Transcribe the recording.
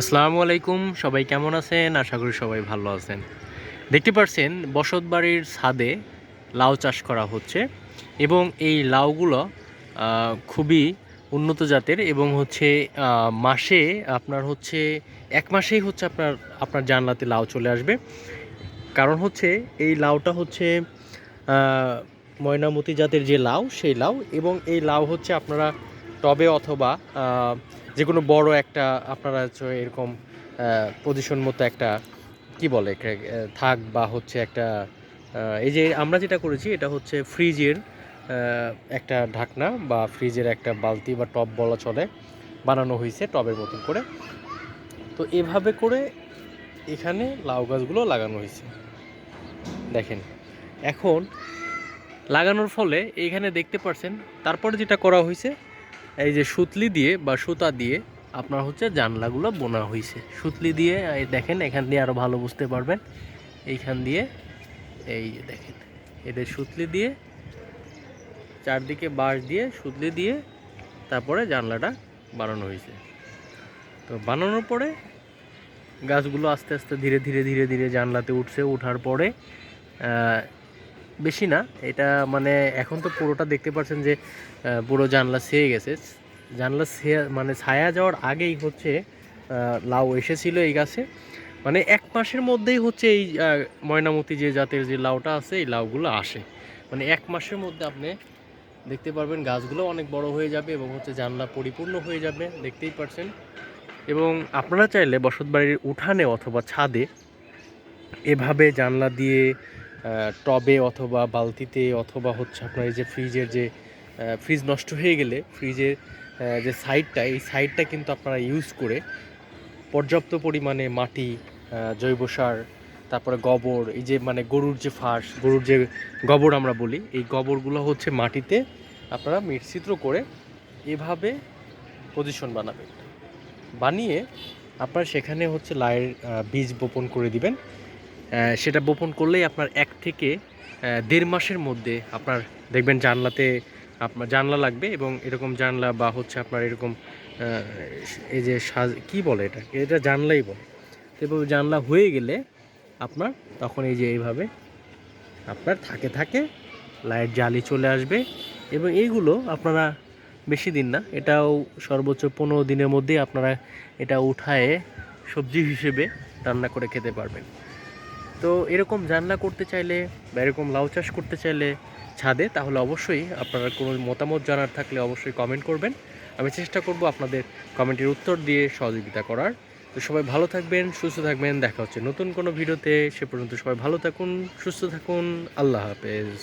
আসসালামু আলাইকুম, সবাই কেমন আছেন? আশা করি সবাই ভালো আছেন। দেখতে পাচ্ছেন বসত বাড়ির ছাদে লাউ চাষ করা হচ্ছে এবং এই লাউগুলো খুবই উন্নত জাতের এবং হচ্ছে মাসে আপনার হচ্ছে, এক মাসেই হচ্ছে আপনার আপনার জানলাতে লাউ চলে আসবে। কারণ হচ্ছে, এই লাউটা হচ্ছে ময়নামতি জাতের যে লাউ, সেই লাউ এবং এই লাউ হচ্ছে আপনারা টবে অথবা যে কোনো বড় একটা আপনারা এরকম পজিশন মতো একটা, কি বলে থাক বা হচ্ছে একটা এই যে আমরা যেটা করেছি এটা হচ্ছে ফ্রিজের একটা ঢাকনা বা ফ্রিজের একটা বালতি বা টব বলা চলে, বানানো হয়েছে টবের মতন করে। তো এভাবে করে এখানে লাউ গাছগুলো লাগানো হয়েছে। দেখেন, এখন লাগানোর ফলে এইখানে দেখতে পারছেন, তারপরে যেটা করা হয়েছে এই যে সুতলি দিয়ে বা সুতা দিয়ে আপনার হচ্ছে জানলাগুলো বোনা হয়েছে সুতলি দিয়ে, এই দেখেন, এখান দিয়ে আরও ভালো বুঝতে পারবেন। এইখান দিয়ে, এই দেখেন এদের সুতলি দিয়ে, চারদিকে বাঁশ দিয়ে সুতলি দিয়ে তারপরে জানলাটা বানানো হয়েছে তো বানানোর পরে গাছগুলো আস্তে আস্তে ধীরে ধীরে ধীরে ধীরে জানলাতে উঠছে ওঠার পরে বেশি না। এটা মানে এখন তো পুরোটা দেখতে পাচ্ছেন যে পুরো জানলা ছেয়ে গেছে। জানলা ছেয়া মানে ছায়া যাওয়ার আগেই হচ্ছে লাউ এসেছিল এই গাছে। মানে এক মাসের মধ্যেই হচ্ছে এই ময়নামতি যে জাতের যে লাউটা আছে, এই লাউগুলো আসে। মানে এক মাসের মধ্যে আপনি দেখতে পারবেন গাছগুলো অনেক বড় হয়ে যাবে এবং হচ্ছে জানলা পরিপূর্ণ হয়ে যাবে, দেখতেই পারছেন। এবং আপনারা চাইলে বসতবাড়ির উঠানে অথবা ছাদে এভাবে জানলা দিয়ে টবে অথবা বালতিতে অথবা হচ্ছে আপনার এই যে ফ্রিজের যে ফ্রিজ নষ্ট হয়ে গেলে ফ্রিজের যে সাইডটা এই সাইডটা কিন্তু আপনারা ইউজ করে পর্যাপ্ত পরিমাণে মাটি জৈব সার তারপরে গোবর এই যে মানে গরুর যে ফাঁস গরুর যে গোবর আমরা বলি এই গোবরগুলো হচ্ছে মাটিতে আপনারা মিশ্রিত করে এভাবে পজিশন বানাবেন। বানিয়ে আপনারা সেখানে হচ্ছে লাইয়ের আহ, বীজ বপন করে দিবেন। সেটা বপন করলেই আপনার এক থেকে দেড় মাসের মধ্যে আপনার দেখবেন জানলাতে আপনার জানলা লাগবে এবং এরকম জানলা বা হচ্ছে আপনার এরকম এই যে সাজ, কী বলে এটা? এটা জানলাই বলে। এভাবে জানলা হয়ে গেলে আপনার তখন এই যে এইভাবে আপনার থাকে থাকে লাইট জালি চলে আসবে এবং এইগুলো আপনারা বেশি দিন না, এটাও সর্বোচ্চ পনেরো দিনের মধ্যেই আপনারা এটা উঠায়ে সবজি হিসেবে রান্না করে খেতে পারবেন। তো এরকম জানলা করতে চাইলে বা এরকম লাউ চাষ করতে চাইলে ছাদে, তাহলে অবশ্যই আপনারা কোনো মতামত জানার থাকলে অবশ্যই কমেন্ট করবেন। আমি চেষ্টা করব আপনাদের কমেন্টের উত্তর দিয়ে সহযোগিতা করার। তো সবাই ভালো থাকবেন, সুস্থ থাকবেন, দেখা হচ্ছে নতুন কোনো ভিডিওতে। সে পর্যন্ত সবাই ভালো থাকুন, সুস্থ থাকুন, আল্লাহ হাফেজ।